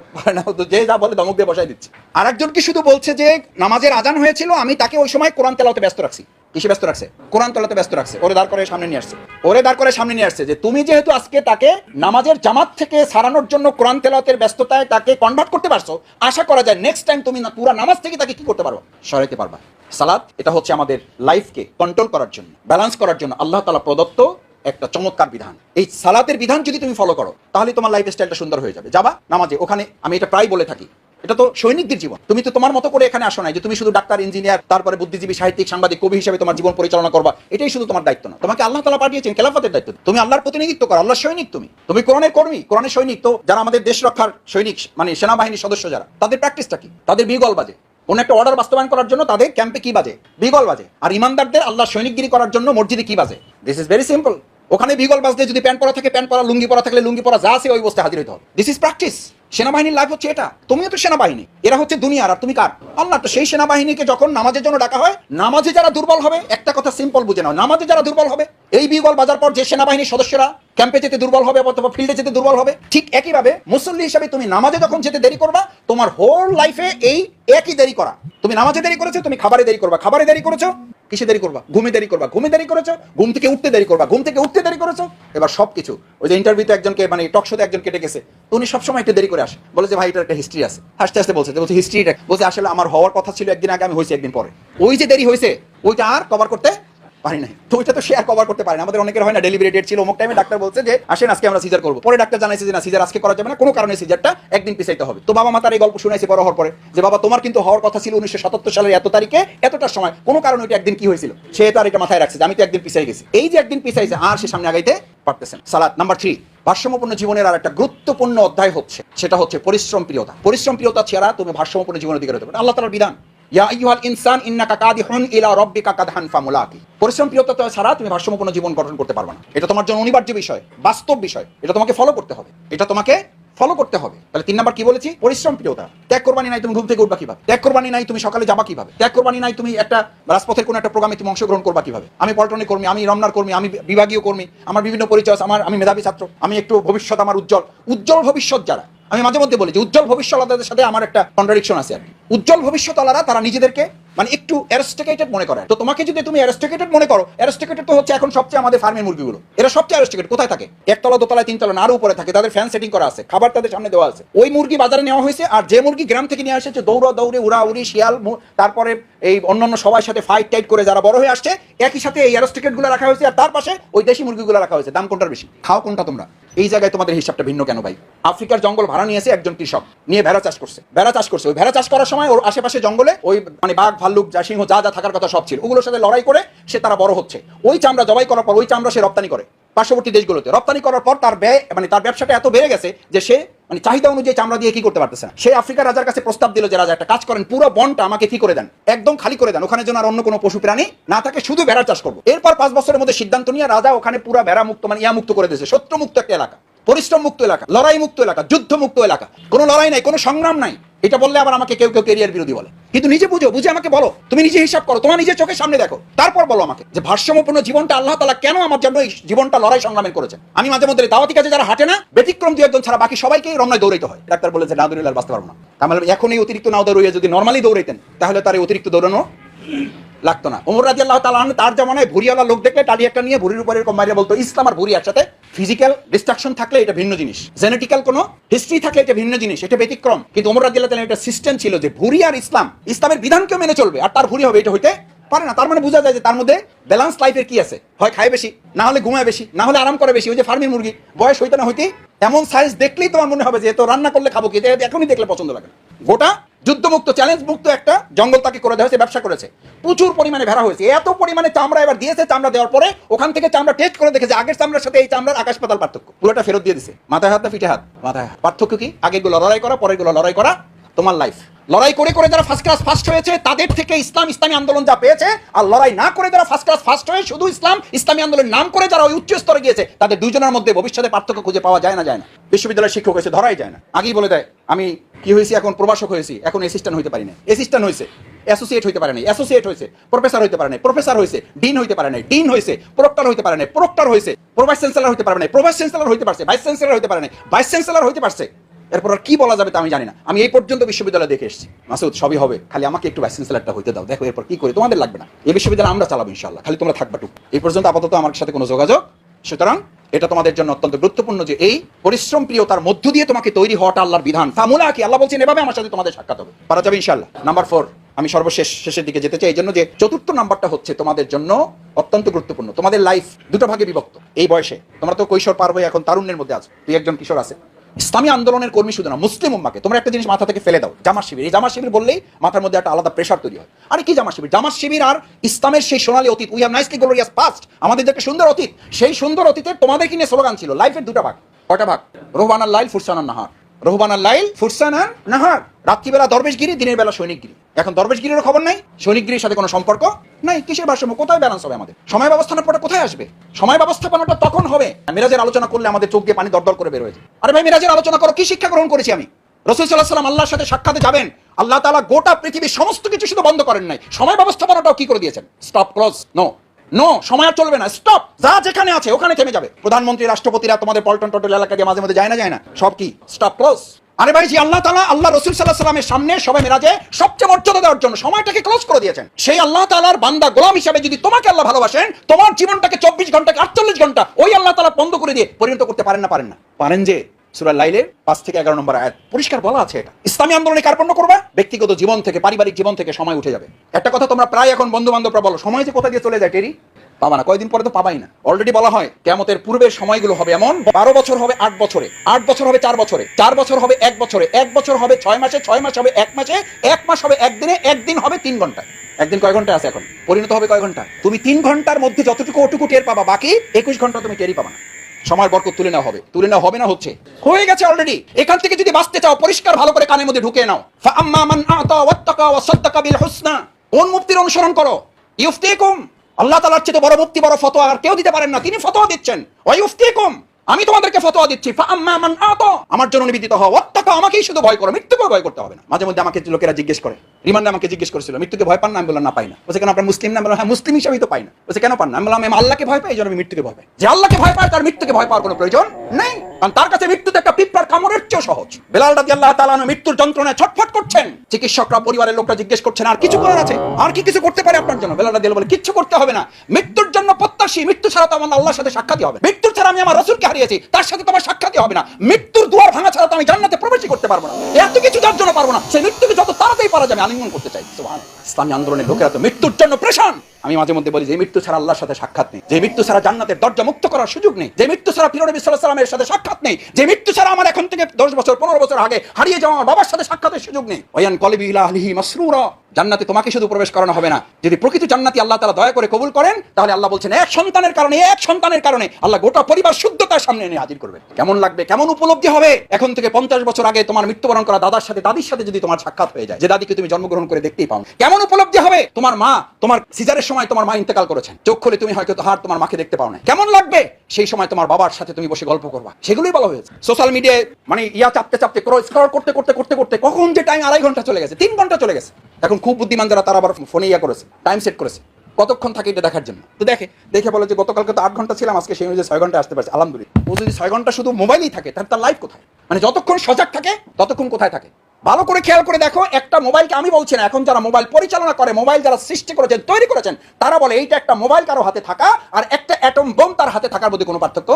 যে যা বলে দমক দিয়ে বসাই দিচ্ছে। আর একজন কি শুধু বলছে যে, নামাজের আজান হয়েছিল, আমি তাকে ওই সময় কোরআন তেলাওতে ব্যস্ত রাখছি। কিসে ব্যস্ত রাখছে? কোরআন তেলাতে ব্যস্ত রাখছে। ওরে দাঁড় করে সামনে নিয়ে আসছে। ওরে দাঁড় করে সামনে নিয়ে আসছে যে, তুমি যেহেতু আজকে তাকে নামাজের জামাত থেকে সারানোর জন্য কোরআন তেলাওয়াতের ব্যস্ততায় তাকে কনভার্ট করতে পারছ, আশা করা যায় নেক্সট টাইম তুমি না, পুরো নামাজ থেকে তাকে কি করতে পারো সরাইতে পারবা। সালাদ এটা হচ্ছে আমাদের লাইফকে কন্ট্রোল করার জন্য ব্যালেন্স করার জন্য। আল্লাহ তালা প্রদত্ত একটা চমৎকার বিধান। এই সালাতের বিধান যদি তুমি ফলো করো, তাহলে তোমার লাইফ স্টাইলটা সুন্দর হয়ে যাবে। যাবা নামাজে, ওখানে আমি এটা প্রায় বলে থাকি। এটা তো সৈনিকদের জীবন। তুমি তো তোমার মতো করে এখানে আসো নাই যে তুমি শুধু ডাক্তার ইঞ্জিনিয়ার তারপরে বুদ্ধিজীবী, সাহিত্যিক, সাংবাদিক, কবি হিসেবে তোমার জীবন পরিচালনা করবা। এটাই শুধু তোমার দায়িত্ব না। তোমাকে আল্লাহ তালা পাঠিয়েছেন খেলাফতের দায়িত্ব। তুমি আল্লাহর প্রতিনিধিত্ব করো আল্লাহ সৈনিক তুমি। তুমি কোরআনের কর্মী, কোরআনের সৈনিক। তো যারা আমাদের দেশ রক্ষার সৈনিক মানে সেনাবাহিনীর সদস্য যারা, তাদের প্র্যাকটিসটা কি? তাদের বিগল বাজে। কোন একটা অর্ডার বাস্তবায়ন করার জন্য তাদের ক্যাম্পে কি বাজে? বিগল বাজে। আর ইমানদারদের আল্লাহ সৈনিকগিরি করার জন্য মসজিদে কি বাজে? দিস ইজ ভেরি সিম্পল ওখানে বিগল বাজতে যদি প্যান্ট পরা থাকে, প্যান্ট পরা, লুঙ্গি পরা থাকলে লুঙ্গি পরা, যা আছে ওই অবস্থায় হাজির হতে হবে। দিস ইজ প্র্যাকটিস সেনাবাহিনীর লাইফ হচ্ছে এটা। তুমিও তো সেনাবাহিনী। এরা হচ্ছে দুনিয়ার, আর তুমি কার? আল্লাহ তো সেই সেনাবাহিনীকে যখন নামাজের জন্য ডাকা হয়, নামাজে যারা দুর্বল হবে, একটা কথা সিম্পল বুঝে নাও, নামাজে যারা দুর্বল হবে, এই বিগল বাজার পর যে সেনাবাহিনীর সদস্যরা ক্যাম্পে যেতে দুর্বল হবে, অথবা ফিল্ডে যেতে দুর্বল হবে, ঠিক একইভাবে মুসল্লি হিসাবে তুমি নামাজে যখন যেতে দেরি করবা, তোমার হোল লাইফে এই একই দেরি করা। তুমি নামাজে দেরি করেছ, তুমি খাবারে দেরি করবা। খাবারে দেরি করেছ কিসে দেরি করবা? ঘুমে দেরি করবা। ঘুমে দেরি করেছ? ঘুম থেকে উঠতে দেরি করবা। ঘুম থেকে উঠতে দেরি করেছ? এবার সব কিছু ওই যে ইন্টারভিউতে একজনকে মানে টক শোতে একজন কেটে গেছে। তো উনি সবসময় একটু দেরি করে আসে। বলে যে, ভাই, এটার একটা হিস্ট্রি আছে। হাসতে হাসতে বলছে বলছে হিস্ট্রিটা বলছে, আসলে আমার হওয়ার কথা ছিল একদিন আগে, আমি হয়েছি একদিন পরে। ওই যে দেরি হয়েছে, ওইটা আর কভার করতে পারি নাই। তো ওইটা তো শেয়ার কভার করতে পারে না। আমাদের অনেকের হয় না ডেলিভারি ডেট ছিল, অমুক টাইমে ডাক্তার বলছে যে, আসেন, আজকে আমরা সিজার করব। পরে ডাক্তার জানাইছে যে, না সিজার আজকে করা যাবে না। কোনো কারণে সিজারটা একদিন পিছাইতে হবে। তো বাবা মা তার এই গল্প শুনাইছে বড় হওয়ার পরে যে, বাবা, তোমার কিন্তু হওয়ার কথা ছিল উনিশশো সাতাত্তর সালের এত তারিখে এতটার সময়। কোনো কারণে ওইটা একদিন কি হয়েছিল? সে তার এটা মাথায় রাখছে যে, আমি তো একদিন পিছাই গেছি। এই যে একদিন পিছাইছে, আর সে সামনে আগাইতে পারতেছেন সালাদ নাম্বার থ্রি ভারসাম্যপূর্ণ জীবনের আর একটা গুরুত্বপূর্ণ অধ্যায় হচ্ছে, সেটা হচ্ছে পরিশ্রম প্রিয়তা। পরিশ্রম প্রিয়তা ছাড়া তুমি ভারসাম্যপূর্ণ জীবনের দিকে হতে পারো আল্লাহ তালার বিধান। ছাড়া তুমি জীবন গঠন করতে পারবে না। এটা তোমার জন্য অনিবার্য বিষয়, বাস্তব বিষয়। এটা তোমাকে ফলো করতে হবে। এটা তোমাকে ফলো করতে হবে। তাহলে তিন নাম্বার কি বলেছি? পরিশ্রম প্রিয়তা। ত্যাগ করবানি নাই, তুমি ঘুম থেকে উঠবা কীভাবে? ত্যাগ করবানি নাই, তুমি সকালে যাবা কীভাবে? ত্যাগ করবানি নাই, তুমি একটা রাজপথের কোনো একটা প্রোগ্রামে তুমি অংশগ্রহণ করবা কীভাবে? আমি পল্টনের কর্মী, আমি রমনার কর্মী, আমি বিভাগীয় কর্মী, আমার বিভিন্ন পরিচয় আমার, আমি মেধাবী ছাত্র, আমি একটু ভবিষ্যৎ আমার উজ্জ্বল। উজ্জ্বল ভবিষ্যৎ যারা, আমি মাঝে মধ্যে বলি যে উজ্জ্বল ভবিষ্যৎ আলাদাদের সাথে আমার একটা কন্ট্রাডিকশন আছে আর। উজ্জ্বল ভবিষ্যৎলারা তারা নিজেদেরকে মানে একটু অ্যারেস্টিকেটেড মনে করে তো তোমাকে যদি তুমি অ্যারেস্টিকেটেড মনে করো অ্যারেস্টিকেটেড তো হচ্ছে এখন সবচেয়ে আমাদের ফার্মের মুরগিগুলো। এরা সবচেয়ে অ্যারেস্টিকেট কোথায় থাকে? একতলা, দোতলায়, তিনতলা, না আরও উপরে থাকে। তাদের ফ্যান সেটিং করা আছে। খাবার তাদের সামনে দেওয়া আছে। ওই মুরগি বাজারে নেওয়া হয়েছে, আর যে মুরগি গ্রাম থেকে নিয়ে এসেছে দৌড়া, দৌড়ে উড়া উড়ি শিয়াল তারপরে এই অন্যান্য সবার সাথে ফাইট টাইট করে যারা বড় হয়ে আসছে, একই সাথে এই অ্যারেস্টিকেটগুলো রাখা হয়েছে, আর তার পাশে ওই দেশি মুরগিগুলো রাখা হয়েছে। দাম কোনটার বেশি? খাও কোনটা তোমরা? এই জায়গায় তোমাদের হিসাবটা ভিন্ন কেন ভাই? আফ্রিকার জঙ্গল ভাড়া নিয়েছে একজন কৃষক, নিয়ে ভেড়া চাষ করছে। ভেড়া চাষ করছে। ওই ভেড়া চাষ করার সময় ওর আশেপাশে জঙ্গলে ওই মানে বাঘ, ভাল্লুক, যা সিংহ, যা যা থাকার কথা সব ছিল। ওগুলোর সাথে লড়াই করে সে তারা বড় হচ্ছে। ওই চামড়া জবাই করার পর ওই চামড়া সে রপ্তানি করে। পার্শ্ববর্তী দেশগুলোতে। রপ্তানি করার পর তার ব্যয় মানে তার ব্যবসাটা এত বেড়ে গেছে যে সে মানে চাহিদা অনুযায়ী চামড়া দিয়ে কি করতে পারতেছে না। সেই আফ্রিকার রাজার কাছে প্রস্তাব দিল যে রাজা, একটা কাজ করেন, পুরো বনটা আমাকে কি করে দেন? একদম খালি করে দেন ওখানে যেন আর অন্য কোনো পশু প্রাণী না থাকে, শুধু ভেড়ার চাষ করব। এরপর পাঁচ বছরের মধ্যে সিদ্ধান্ত নিয়ে রাজা ওখানে পুরো ভেড়া মুক্ত মানে ইয়া মুক্ত করে দিয়েছে শত্রু মুক্ত একটা এলাকা। পরিশ্রম মুক্ত এলাকা লড়াই মুক্ত এলাকা যুদ্ধ মুক্ত এলাকা। কোনো লড়াই নাই, কোনো সংগ্রাম নাই। এটা বললে আবার আমাকে কেউ কেউ কেরিয়ার বিরোধী বলে। কিন্তু নিজে বুঝো, বুঝে আমাকে বলো। তুমি নিজে হিসাব করো, তোমার নিজের চোখের সামনে দেখো। তারপর বলো আমাকে যে ভারসাম্যপূর্ণ জীবনটা আল্লাহ তালা কেন আমার জন্য এই জীবনটা লড়াই সংগ্রামের করেছে আমি মাঝে মধ্যে দাওয়াতি কাজে যারা হাঁটে না, ব্যতিক্রম দু একজন ছাড়া বাকি সবাইকে রমনায় দৌড়াইতে হয়। ডাক্তার বলেছে, না দৌড়িলে বাঁচতে পারব না। তাহলে এখন এই অতিরিক্ত না দৌড়িয়ে যদি নর্মালি দৌড়াইতেন, তাহলে তার অতিরিক্ত দৌড়ানো লাগতো না। ওমর রাজি আল্লাহ তালা তার জামানায় ভুরিওয়ালা লোক দেখলে টালি একটা নিয়ে ভুরির উপরে এরকম মারিয়া বলতো, ইসলাম আর ভুরি একসাথে। ফিজিক্যাল ডিস্ট্রাকশন থাকলে এটা ভিন্ন জিনিস। জেনেটিক্যাল কোনো হিস্ট্রি থাকলে এটা ভিন্ন জিনিস, এটা ব্যতিক্রম। কিন্তু ওমর রাজি আল্লাহ একটা সিস্টেম ছিল যে ভুরি আর ইসলাম, ইসলামের বিধানকেও মেনে চলবে, আর তার ভুরি হবে, এটা হইতে পারে না। তার মানে বোঝা যায় যে তার মধ্যে ব্যালেন্স লাইফের কি আছে? হয় খায় বেশি, না হলে ঘুমায় বেশি, না হলে আরাম করে বেশি, ওই যে ফার্মের মুরগি, বয়স হইতে না হইতে এমন সাইজ দেখলেই তোমার মনে হবে যে তো রান্না করলে খাব কি? এখনই দেখলে পছন্দ লাগে। গোটা যুদ্ধমুক্ত চ্যালেঞ্জ মুক্ত একটা জঙ্গল তাকে করে দেওয়া হয়েছে, ব্যবসা করেছে। প্রচুর পরিমাণে ভেড়া হয়েছে। এত পরিমাণে চামড়া এবার দিয়েছে, চামড়া দেওয়ার পরে ওখান থেকে চামড়া টেস্ট করে দেখেছে, আগের চামড়ার সাথে এই চামড়ার আকাশ পাতাল পার্থক্য। পুরোটা ফেরত দিয়ে দিছে। মাথায় হাত না পিঠে হাত? মাথায় হাত। পার্থক্য কি? আগে গুলো লড়াই করা পরে গুলো লড়াই করা, তোমার লাইফ লড়াই করে করে যারা ফার্স্ট ক্লাস ফার্স্ট হয়েছে, তাদের থেকে ইসলাম ইসলামী আন্দোলন যা পেয়েছে, আর লড়াই না করে যারা ফার্স্ট ক্লাস ফার্স্ট হয়ে শুধু ইসলাম ইসলামী আন্দোলনের নাম করে যারা ওই উচ্চ স্তরে গিয়েছে, তাদের দুজনের মধ্যে ভবিষ্যতে পার্থক্য খুঁজে পাওয়া যায় না যায় না। বিশ্ববিদ্যালয়ের শিক্ষক হয়েছে, ধরাই যায় না। আগেই বলে দেয়, আমি কি হয়েছি, এখন প্রভাষক হয়েছি, এখন অ্যাসিস্ট্যান্ট হইতে পারি না অ্যাসিস্ট্যান্ট হয়েছে অ্যাসোসিয়েট হইতে পারে নাই অ্যাসোসিয়েট হয়েছে প্রফেসর হইতে পারে নাই প্রফেসর হয়েছে ডিন হইতে পারে নাই ডিন হয়েছে প্রক্টর হইতে পারে নাই প্রক্টর হয়েছে প্রভাইস চ্যান্সেলর হইতে পারে নাই প্রভাইস চ্যান্সেলর হইতে পারছে ভাইস চ্যান্সেলর হইতে পারে নাই ভাইস চ্যান্সেলর হইতে পারছে। এরপর আর কি বলা যাবে তা আমি জানি না। আমি এই পর্যন্ত বিশ্ববিদ্যালয় দেখে এসেছি। মাসুদ, সবই হবে। খালি আমাকে একটু ভাইস চ্যান্সেলরটা হইতে দাও। দেখো এরপর কি করি। তোমাদের লাগবে না। এই বিশ্ববিদ্যালয় আমরা চালাবো ইনশাল্লাহ খালি তোমরা থাকবা টুক। এই পর্যন্ত আপাতত আমার সাথে কোনো যোগাযোগ। সুতরাং এটা তোমাদের জন্য অত্যন্ত গুরুত্বপূর্ণ যে এই পরিশ্রম প্রিয়তার মধ্য দিয়ে তোমাকে তৈরি হওয়াটা আল্লাহর বিধান। ফামুলা কি? আল্লাহ বলছেন, এভাবে আমার সাথে তোমাদের সাক্ষাৎ হবে। পারা যাবে ইনশাল্লাহ নাম্বার ফোর আমি সর্বশেষ শেষের দিকে যেতে চাই। এই জন্য যে চতুর্থ নাম্বারটা হচ্ছে তোমাদের জন্য অত্যন্ত গুরুত্বপূর্ণ। তোমাদের লাইফ দুটো ভাগে বিভক্ত। এই বয়সে। তোমরা তো কৈশোর পার হয়ে এখন তারুণ্যের মধ্যে আছো। তুই একজন কিশোর আছে। ইসলামী আন্দোলনের কর্মী শুধু না, মুসলিম উম্মাকে। তোমরা একটা জিনিস মাথা থেকে ফেলে দাও, জামাত শিবির। এই জামার শিবির বললেই মাথার মধ্যে একটা আলাদা প্রেশার তৈরি হয়। আরে কি জামাত শিবির? জামাত শিবির আর ইসলামের সেই সোনালী অতীত। We have nicely glorious past আমাদের একটা সুন্দর অতীত, সেই সুন্দর অতীতের তোমাদের নিয়ে স্লোগান ছিল? লাইফের দুটা ভাগ কটা ভাগ? রোহানার লাইল ফুরসানার নাহার। রোহবানার লাইল ফুরসানার নাহার। রাত্রিবেলা দরবেশগিরি, দিনের বেলা সৈনিকগিরি। এখন দরবেশগিরির খবর নাই, সৈনিকগিরির সাথে কোনো সম্পর্ক নাই। কিসের ভারসাম্য? কোথায় ব্যালেন্স হবে আমাদের? সময় ব্যবস্থাপনাটা কোথায় আসবে? সময় ব্যবস্থাপনাটা তখন হবে। মিরাজের আলোচনা করলে আমাদের চোখ দিয়ে পানি দরদর করে বের হয়েছে আরে ভাই, মিরাজের আলোচনা করো, কি শিক্ষা গ্রহণ করেছি আমি? রসুল সাল্লাহ সাল্লাম আল্লাহর সাথে সাক্ষাতে যাবেন। আল্লাহ তালা গোটা পৃথিবীর সমস্ত কিছু শুধু বন্ধ করেন নাই। সময় ব্যবস্থাপনাটাও কি করে দিয়েছেন? স্টপ ক্লোজ নো নো সময় আর চলবে না। স্টপ যা যেখানে আছে, ওখানে থেমে যাবে। প্রধানমন্ত্রী, রাষ্ট্রপতিরা তোমাদের পল্টন টটল এলাকা দিয়ে মাঝে মাঝে যায় না যায় না। সব কি? স্টপ ক্লোজ আরে ভাই আল্লাহ তালা আল্লাহ রসুল সাল্লাহ সাল্লামের সামনে সবাই মেরাজে সবচেয়ে মর্যাদা দেওয়ার জন্য সময়টাকে ক্লোজ করে দিয়েছেন। সেই আল্লাহ তালার বান্দা গোলাম হিসাবে যদি তোমাকে আল্লাহ ভালোবাসেন, তোমার জীবনটাকে চব্বিশ ঘন্টাকে আটচল্লিশ ঘণ্টা ওই আল্লাহ তালা বন্ধ করে দিয়ে পরিণত করতে পারেন না পারেন না। পারেন যে? সুরা লাইলের পাঁচ থেকে এগারো নম্বর আয়াত। পরিষ্কার বলা আছে এটা। ইসলামী আন্দোলনে কার্পণ্য করবে? ব্যক্তিগত জীবন থেকে, পারিবারিক জীবন থেকে সময় উঠে যাবে। একটা কথা তোমরা প্রায় এখন বন্ধু বান্ধবরা বলো, সময় যে কোথা দিয়ে চলে যায়, টেরি? পাবা না, কয়দিন পরে তো পাবাই না। অলরেডি বলা হয় কেমতের পূর্বের সময়গুলো হবে এমন, বারো বছর হবে আট বছরে, আট বছর হবে চার বছরে, চার বছর হবে এক বছরে, এক বছর হবে ছয় মাসে, ছয় মাস হবে এক মাসে, এক মাস হবে একদিনে একদিন হবে তিন ঘণ্টা একদিন কয় ঘণ্টা আছে এখন? পরিণত হবে কয় ঘণ্টা তুমি তিন ঘণ্টার মধ্যে যতটুকু ওটুকু টের পাবা, বাকি একুশ ঘণ্টা তুমি টেরই পাবা না। সময়ের বরকত তুলে নেওয়া হবে। তুলে নেওয়া হবে না হচ্ছে। হয়ে গেছে অলরেডি এখান থেকে যদি বাঁচতে চাও, পরিষ্কার ভালো করে কানের মধ্যে ঢুকে নাও। কোন মুক্তির অনুসরণ করো? ইউফতিকুম। আল্লাহ তাআলার চেয়ে বড় মুক্তি, বড় ফতোয়া আর কেউ দিতে পারেন না। তিনি ফতোয়া দিচ্ছেন। ওয়া ইউফতিকুম। আমি তোমাদেরকে ফতোয়া দিচ্ছি। আমার জন্য নিবেদিত হও। ওয়াত্তাকা, আমাকেই শুধু ভয় করো। মৃত্যুকে ভয় করতে হবে না। মাঝে মধ্যে আমাকে লোকেরা জিজ্ঞেস করে। রিমান্ডে আমাকে জিজ্ঞেস করেছিল, মৃত্যুকে ভয় পান না? আমি বললাম, না, পাই না। বলছে, কেন আপনার মুসলিম না বললাম হ্যাঁ মুসলিম হিসাবেই তো পাই না। বলছে, কেন পান না? আমি বললাম, আমি আল্লাহকে ভয় পাই, এই জন্য আমি মৃত্যুকে ভয় পাই। যে আল্লাহকে ভয় পায়, তার মৃত্যুকে ভয় পাওয়ার কোনো প্রয়োজন নেই। কারণ তার কাছে মৃত্যুতে একটা পিঁপড়ার কামড়ের চেয়েও সহজ। বেলাল রাদি আল্লাহ তাআলা মৃত্যুর যন্ত্রণায় ছটফট করছেন। চিকিৎসকরা, পরিবারের লোকরা জিজ্ঞেস করছেন, আর কিছু করার আছে? আর কি কিছু করতে পারে আপনার জন্য? বেলাল রাদি বলে, কিচ্ছু করতে হবে না। মৃত্যুর জন্য প্রত্যাশী, মৃত্যু ছাড়া তো আমার আল্লাহর সাথে সাক্ষাৎই হবে মৃত্যু ছাড়া আমি আমার রসুলকে হারিয়েছি, তার সাথে তোমার সাক্ষাৎই হবে না। মৃত্যুর দুয়ার ভাঙা ছাড়া তো আমি জান্নাতে প্রবেশই করতে পারব না। এত কিছু যার জন্য পারব না? সেই মৃত্যুকে যত তাড়াতাড়ি পারা যাবে আলিঙ্গন করতে চাই সুবহানাল্লাহ। ইসলামী আন্দোলনের লোকেরা তো মৃত্যুর জন্য প্রেশান। আমি মাঝে মধ্যে বলি, যে মৃত্যু ছাড়া আল্লাহর সাথে সাক্ষাৎ নেই। যে মৃত্যু ছাড়া জান্নাতের দরজা মুক্ত করার সুযোগ নেই। যে মৃত্যু ছাড়া প্রিয় নবী সাল্লাল্লাহু আলাইহি সাল্লামের সাথে সাক্ষাৎ নেই। যে মৃত্যু ছাড়া আমার এখন থেকে দশ বছর, পনেরো বছর আগে হারিয়ে যাওয়া আমার বাবার সাথে সাক্ষাতের সুযোগ নেই। ওয়ান কলবি ইলা আহলিহি মাসরুরা। জান্নাতে তোমাকে শুধু প্রবেশ করানো হবে না। যদি প্রকৃত জান্নাতি আল্লাহ তাআলা দয়া করে কবুল করেন, তাহলে আল্লাহ বলছেন, এক সন্তানের কারণে, এক সন্তানের কারণে আল্লাহ গোটা পরিবার শুদ্ধতার সামনে এনে হাজির করবে কেমন লাগবে? কেমন উপলব্ধি হবে? এখন থেকে পঞ্চাশ বছর আগে তোমার মৃত্যুবরণ করা দাদার সাথে দাদির সাথে যদি তোমার সাক্ষাৎ হয়ে যায়, যে দাদিকে তুমি জন্মগ্রহণ করে দেখতেই পাও। কেমন উপলব্ধি হবে? তোমার মা, তোমার সিজারের সময় তোমার মা ইন্তেকাল করেছেন। চোখ খুলে তুমি হয়তো হার তোমার মাকে দেখতে পাও না কেমন লাগবে? সেই সময় তোমার বাবার সাথে তুমি বসে গল্প করবা। সেগুলোই বলা হয়েছে। সোশ্যাল মিডিয়ায় মানে ইয়া চাপতে চাপতে স্ক্রল করতে করতে করতে করতে কখন যে টাইম আড়াই ঘণ্টা চলে গেছে, তিন ঘণ্টা চলে গেছে। এখন খুব বুদ্ধিমান যারা, তারা আবার ফোনে ইয়া করেছে টাইম সেট করেছে। কতক্ষণ থাকে এটা দেখার জন্য? তো দেখে দেখে বলে যে গতকালকে তো আট ঘণ্টা ছিলাম, আজকে সেই অনুযায়ী ছয় ঘণ্টা আসতে পারছে। আলহামদুলিল্লাহ। ও যদি ছয় ঘণ্টা শুধু মোবাইলেই থাকে, তাহলে তার লাইফ কোথায়? মানে যতক্ষণ সজাগ থাকে, ততক্ষণ কোথায় থাকে? ভালো করে খেয়াল করে দেখো, একটা মোবাইলকে আমি বলছি না, এখন যারা মোবাইল পরিচালনা করে, মোবাইল যারা সৃষ্টি করেছেন, তৈরি করেছেন, তারা বলে এইটা একটা মোবাইল কারও হাতে থাকা আর একটা অ্যাটম বোম তার হাতে থাকার মধ্যে কোনো পার্থক্য।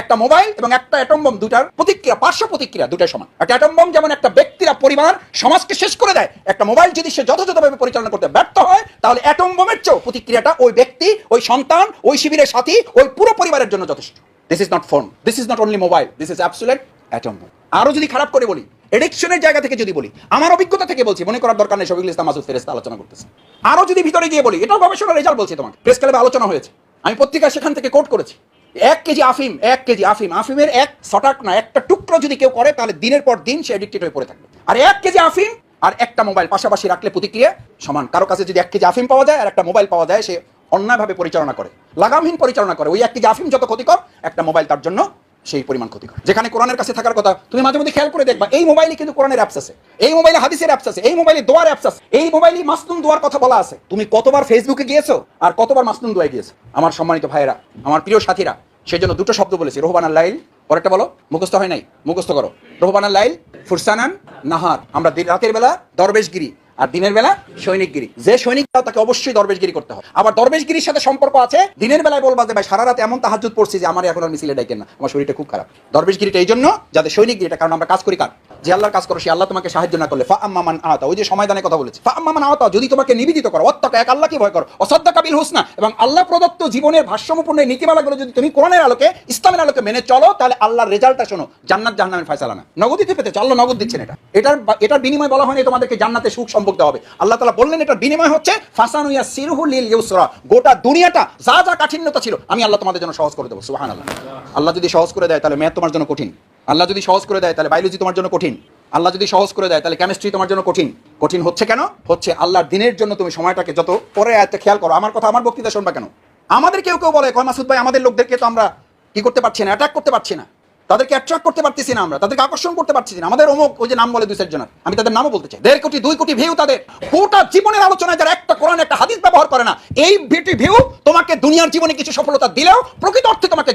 একটা মোবাইল এবং একটা অ্যাটম বোম দুটার প্রতিক্রিয়া, পার্শ্ব প্রতিক্রিয়া দুটাই সমান। একটা অ্যাটম বোম যেমন একটা ব্যক্তিরা পরিবার সমাজকে শেষ করে দেয়, একটা মোবাইল যদি সে যথাযথভাবে পরিচালনা করতে ব্যর্থ হয়, তাহলে অ্যাটম বোমের চেয়েও প্রতিক্রিয়াটা ওই ব্যক্তি, ওই সন্তান, ওই শিবিরের সাথী, ওই পুরো পরিবারের জন্য যথেষ্ট। This is not phone this is not only mobile this is absolute atom bomb আরও যদি খারাপ করে বলি এডিকশনের জায়গা থেকে যদি বলি, আমার অভিজ্ঞতা থেকে বলছি, মনে করার দরকার নেই শফিকুল ইসলাম মাসুদ ফেরেস্তা আলোচনা করতেছে। আরও যদি ভিতরে গিয়ে বলি, এটাও গবেষণার রেজাল্ট বলছি তোমাকে, প্রেস ক্লাবে আলোচনা হয়েছে। আমি পত্রিকা সেখান থেকে কোট করেছি। এক কেজি আফিম, এক কেজি আফিম, আফিমের এক শটাক না, একটা টুকরো যদি কেউ করে, তাহলে দিনের পর দিন সে এডিক্টেড হয়ে পড়ে থাকবে। আর এক কেজি আফিম আর একটা মোবাইল পাশাপাশি রাখলে প্রতিক্রিয়া সমান। কারও কাছে যদি এক কেজি আফিম পাওয়া যায় আর একটা মোবাইল পাওয়া যায়, সে অন্যায়ভাবে পরিচালনা করে, লাগামহীন পরিচালনা করে। ওই এক কেজি আফিম যত ক্ষতিকর, একটা মোবাইল তার জন্য সেই পরিমাণ ক্ষতিকর যেখানে কোরআনের কাছে থাকার কথা, তুমি মাঝে মধ্যে খেয়াল করে দেখবা, এই মোবাইলে কিন্তু কোরআনের অ্যাপস আছে, এই মোবাইলে হাদিসের অ্যাপস আছে, এই মোবাইলে দোয়ার অ্যাপস আছে, এই মোবাইলে মাসনুন দোয়ার কথা বলা আছে। তুমি কতবার ফেসবুকে গিয়েছো আর কতবার মাসনুন দোয়ায় গিয়েছো? আমার সম্মানিত ভাইয়েরা, আমার প্রিয় সাথীরা, সেজন্য দুটো শব্দ বলেছি রোহবান লাইল, পরেরটা বলো, মুখস্থ হয় নাই? মুখস্থ করো। রোহবান লাইল, ফুরসানান, নাহার। আমরা রাতের বেলা দরবেশগিরি আর দিনের বেলা সৈনিকগিরি। যে সৈনিক তাকে অবশ্যই দরবেশগিরি করতে হবে। আবার দরবেশগিরির সাথে সম্পর্ক আছে, দিনের বেলায় বলবা যে, ভাই সারা রাত এমন তাহাজুদ পড়ছি যে, আমার এখন আর মিছিলে ডাকেন না। আমার শরীরটা খুব খারাপ। দরবেশগিরিটা এই জন্য যাতে সৈনিকগিরিটা, কারণ আমরা কাজ করি কার? যে আল্লাহর কাজ করো, সে আল্লাহ তোমাকে সাহায্য না করলে ফা আম্মামান আতা। ওই যে সমাধানের কথা বলেছি। ফা আম্মামান আতা, যদি তোমাকে নিবেদিত করো, অত্যক এক আল্লাহকে ভয় করো। অসদ্দা কাবিল হোসনা, এবং আল্লাহ প্রদত্ত জীবনের ভারসাম্যপূর্ণ এই নীতিমালাগুলো যদি তুমি কোরআনের আলোকে, ইসলামের আলোকে মেনে চলো, তাহলে আল্লাহর রেজাল্টটা শোনো। জান্নাত জাহান্নামের ফয়সালা না। নগদিতে পেতে আল্লাহ নগদ দিচ্ছেন এটা। এটার এটার বিনিময় বলা হয়নি তোমাদেরকে জান্নাতে সুখ সম্পর্ক দেওয়া হবে। আল্লাহ তাআলা বললেন, এটার বিনিময় হচ্ছে ফাসানুয়া সিরহু লিল ইউসরা। গোটা দুনিয়াটা যা যা কাঠিন্যতা ছিল, আমি আল্লাহ তোমাদের জন্য সহজ করে দেবো। সুবহানাল্লাহ। আল্লাহ আল্লাহ যদি সহজ করে দেয়, তাহলে ম্যাথ তোমার জন্য কঠিন। আল্লাহ যদি সহজ করে দেয়, তাহলে বায়োলজি তোমার জন্য কঠিন। আল্লাহ যদি সহজ করে দেয়, তাহলে কেমিস্ট্রি তোমার জন্য কঠিন। কঠিন হচ্ছে কেন? হচ্ছে আল্লাহর দিনের জন্য তুমি সময়টাকে যত পরে আয়ত্তে খেয়াল করো, আমার কথা, আমার বক্তৃতা শুনবা কেন? আমাদের কেউ কেউ বলে, কয় মাসুদ ভাই, আমাদের লোকদেরকে তো আমরা কি করতে পারছি না অ্যাটাক করতে পারছি না। তাদেরকে অ্যাট্রাক্ট করতে পারতেছি না আমরা, তাদেরকে আকর্ষণ করতে পারছি না। আমাদের অমুক, ওই যে নাম বলে দুই চারজনের আমি তাদের নামও বলতে চাই। দেড় কোটি, দুই কোটি ভিউ তাদের। গোটা জীবনের আলোচনায় যারা একটা কোরআন, একটা হাদিস ব্যবহার করে না, এই ভিটি ভিউ তোমাকে দুনিয়ার জীবনে কিছু সফলতা দিলেও প্রকৃত অর্থে তোমাকে